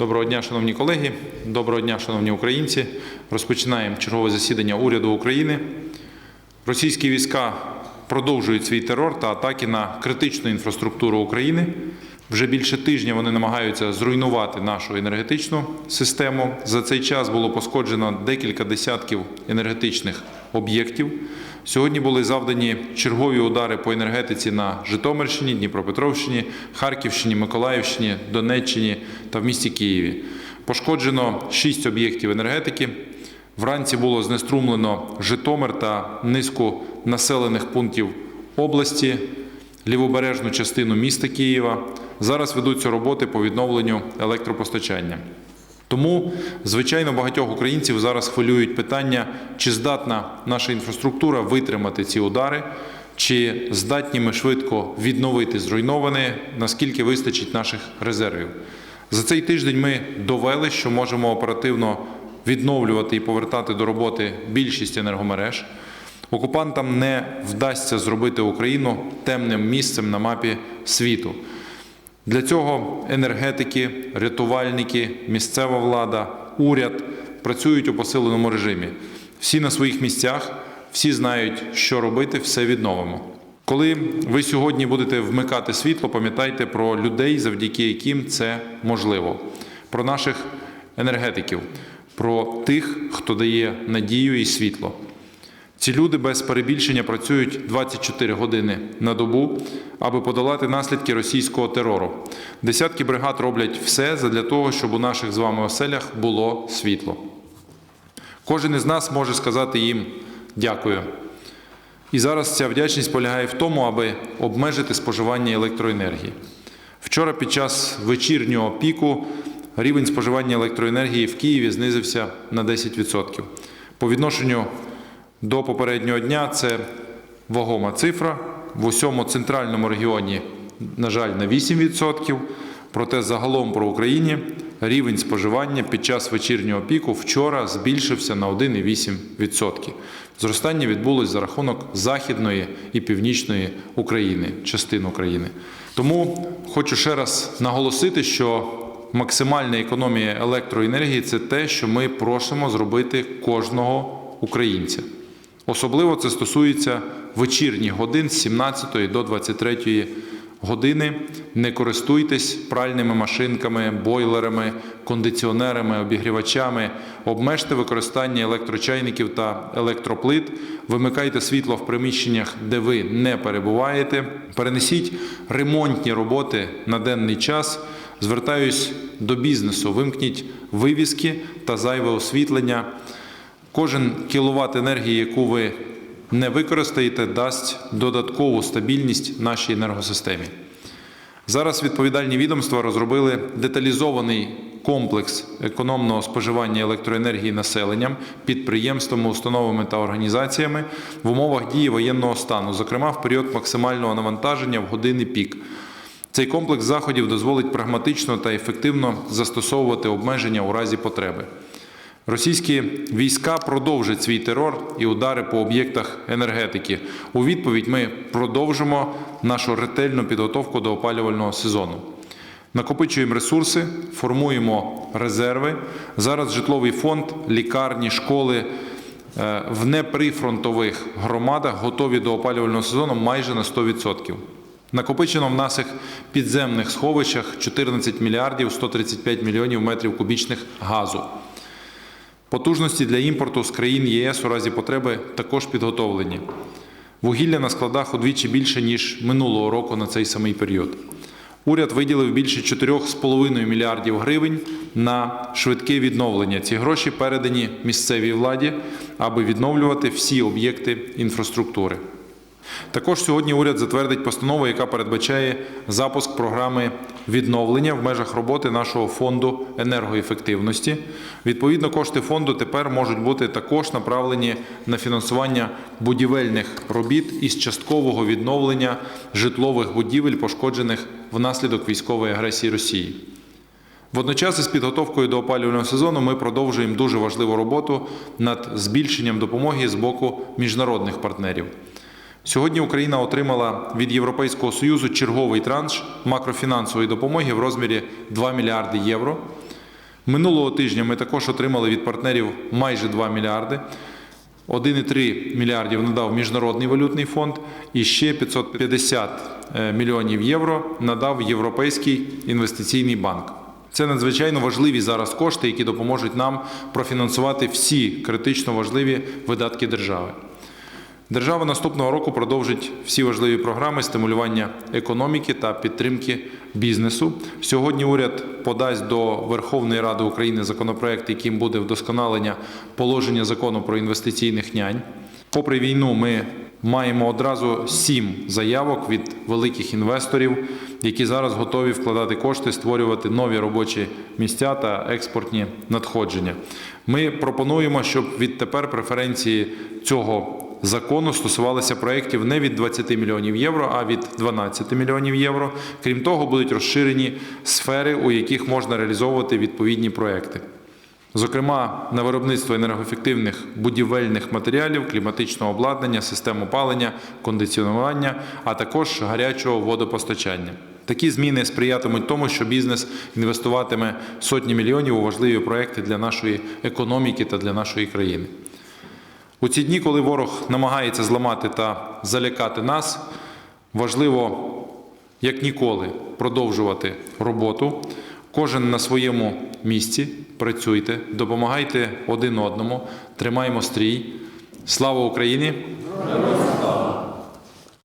Доброго дня, шановні колеги. Доброго дня, шановні українці. Розпочинаємо чергове засідання уряду України. Російські війська продовжують свій терор та атаки на критичну інфраструктуру України. Вже більше тижня вони намагаються зруйнувати нашу енергетичну систему. За цей час було пошкоджено декілька десятків енергетичних об'єктів. Сьогодні були завдані чергові удари по енергетиці на Житомирщині, Дніпропетровщині, Харківщині, Миколаївщині, Донеччині та в місті Києві. Пошкоджено шість об'єктів енергетики. Вранці було знеструмлено Житомир та низку населених пунктів області, лівобережну частину міста Києва. Зараз ведуться роботи по відновленню електропостачання. Тому, звичайно, багатьох українців зараз хвилюють питання, чи здатна наша інфраструктура витримати ці удари, чи здатні ми швидко відновити зруйноване, наскільки вистачить наших резервів. За цей тиждень ми довели, що можемо оперативно відновлювати і повертати до роботи більшість енергомереж. Окупантам не вдасться зробити Україну темним місцем на мапі світу. Для цього енергетики, рятувальники, місцева влада, уряд працюють у посиленому режимі. Всі на своїх місцях, всі знають, що робити, все відновимо. Коли ви сьогодні будете вмикати світло, пам'ятайте про людей, завдяки яким це можливо, про наших енергетиків, про тих, хто дає надію і світло. Ці люди без перебільшення працюють 24 години на добу, аби подолати наслідки російського терору. Десятки бригад роблять все для того, щоб у наших з вами оселях було світло. Кожен із нас може сказати їм дякую. І зараз ця вдячність полягає в тому, аби обмежити споживання електроенергії. Вчора під час вечірнього піку рівень споживання електроенергії в Києві знизився на 10%. По відношенню до попереднього дня це вагома цифра. В усьому центральному регіоні, на жаль, на 8%. Проте загалом про Україні рівень споживання під час вечірнього піку вчора збільшився на 1,8%. Зростання відбулось за рахунок західної і північної України, частин України. Тому хочу ще раз наголосити, що максимальна економія електроенергії це те, що ми просимо зробити кожного українця. Особливо це стосується вечірніх годин з 17 до 23 години. Не користуйтесь пральними машинками, бойлерами, кондиціонерами, обігрівачами, обмежте використання електрочайників та електроплит, вимикайте світло в приміщеннях, де ви не перебуваєте, перенесіть ремонтні роботи на денний час. Звертаюсь до бізнесу, вимкніть вивіски та зайве освітлення. Кожен кіловат енергії, яку ви не використаєте, дасть додаткову стабільність нашій енергосистемі. Зараз відповідальні відомства розробили деталізований комплекс економного споживання електроенергії населенням, підприємствами, установами та організаціями в умовах дії воєнного стану, зокрема в період максимального навантаження в години пік. Цей комплекс заходів дозволить прагматично та ефективно застосовувати обмеження у разі потреби. Російські війська продовжать свій терор і удари по об'єктах енергетики. У відповідь ми продовжимо нашу ретельну підготовку до опалювального сезону. Накопичуємо ресурси, формуємо резерви. Зараз житловий фонд, лікарні, школи е, в неприфронтових громадах готові до опалювального сезону майже на 100%. Накопичено в наших підземних сховищах 14 мільярдів 135 мільйонів метрів кубічних газу. Потужності для імпорту з країн ЄС у разі потреби також підготовлені. Вугілля на складах удвічі більше, ніж минулого року на цей самий період. Уряд виділив більше 4,5 мільярдів гривень на швидке відновлення. Ці гроші передані місцевій владі, аби відновлювати всі об'єкти інфраструктури. Також сьогодні уряд затвердить постанову, яка передбачає запуск програми відновлення в межах роботи нашого фонду енергоефективності. Відповідно, кошти фонду тепер можуть бути також направлені на фінансування будівельних робіт із часткового відновлення житлових будівель, пошкоджених внаслідок військової агресії Росії. Водночас із підготовкою до опалювального сезону ми продовжуємо дуже важливу роботу над збільшенням допомоги з боку міжнародних партнерів. Сьогодні Україна отримала від Європейського Союзу черговий транш макрофінансової допомоги в розмірі 2 мільярди євро. Минулого тижня ми також отримали від партнерів майже 2 мільярди. 1,3 мільярдів надав Міжнародний валютний фонд і ще 550 е, мільйонів євро надав Європейський інвестиційний банк. Це надзвичайно важливі зараз кошти, які допоможуть нам профінансувати всі критично важливі видатки держави. Держава наступного року продовжить всі важливі програми стимулювання економіки та підтримки бізнесу. Сьогодні уряд подасть до Верховної Ради України законопроект, яким буде вдосконалення положення закону про інвестиційних нянь. Попри війну, ми маємо одразу сім заявок від великих інвесторів, які зараз готові вкладати кошти, створювати нові робочі місця та експортні надходження. Ми пропонуємо, щоб відтепер преференції цього закону стосувалися проєктів не від 20 мільйонів євро, а від 12 мільйонів євро. Крім того, будуть розширені сфери, у яких можна реалізовувати відповідні проекти. Зокрема, на виробництво енергоефективних будівельних матеріалів, кліматичного обладнання, систем опалення, кондиціонування, а також гарячого водопостачання. Такі зміни сприятимуть тому, що бізнес інвестуватиме сотні мільйонів у важливі проекти для нашої економіки та для нашої країни. У ці дні, коли ворог намагається зламати та залякати нас, важливо як ніколи продовжувати роботу. Кожен на своєму місці працюйте, допомагайте один одному, тримаємо стрій. Слава Україні!